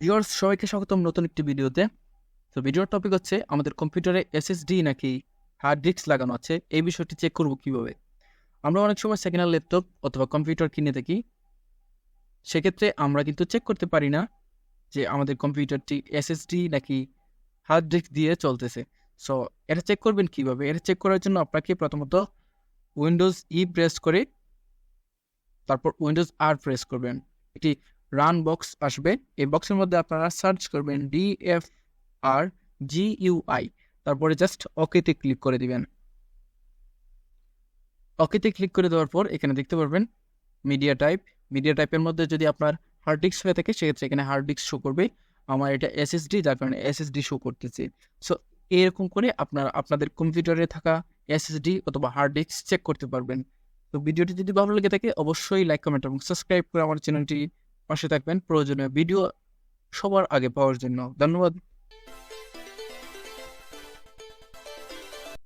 Viewers সবাইকে স্বাগতম নতুন একটি ভিডিওতে। তো ভিডিওর টপিক হচ্ছে আমাদের কম্পিউটারে এসএসডি নাকি হার্ড ডিস্ক লাগানো আছে? এই বিষয়টি চেক করব কীভাবে। আমরা অনেক সময় সেকেন্ড হ্যান্ড ল্যাপটপ অথবা কম্পিউটার কিনে থাকি। সেক্ষেত্রে আমরা কিন্তু চেক করতে পারি না যে আমাদের কম্পিউটারটি এসএসডি নাকি হার্ড ডিস্ক দিয়ে চলতেছে। সো এটা চেক করবেন কীভাবে? এটা চেক করার জন্য আপনাকে প্রথমত উইন্ডোজ ই প্রেস করে, তারপর উইন্ডোজ আর প্রেস করবেন। একটি রান বক্স আসবে। এই বক্সের মধ্যে আপনারা সার্চ করবেন ডিএফ আর জিইউআই তারপরে জাস্ট ওকেতে ক্লিক করে দিবেন। ওকেতে ক্লিক করে দেওয়ার পর এখানে দেখতে পারবেন মিডিয়া টাইপ মিডিয়া টাইপের মধ্যে যদি আপনার হার্ড ডিস্ক হয়ে থাকে, সেক্ষেত্রে এখানে হার্ড ডিস্ক শো করবে। আমার এটা এসএসডি যার কারণে এসএসডি শো করতেছে। সো এরকম করে আপনার, আপনাদের কম্পিউটারে থাকা এসএসডি অথবা হার্ড ডিস্ক চেক করতে পারবেন। তো ভিডিওটি যদি ভালো লেগে থাকে, অবশ্যই লাইক কমেন্ট এবং সাবস্ক্রাইব করে আমার চ্যানেলটি পাশে থাকবেন। প্রয়োজনীয় ভিডিও সবার আগে পাওয়ার জন্য। ধন্যবাদ।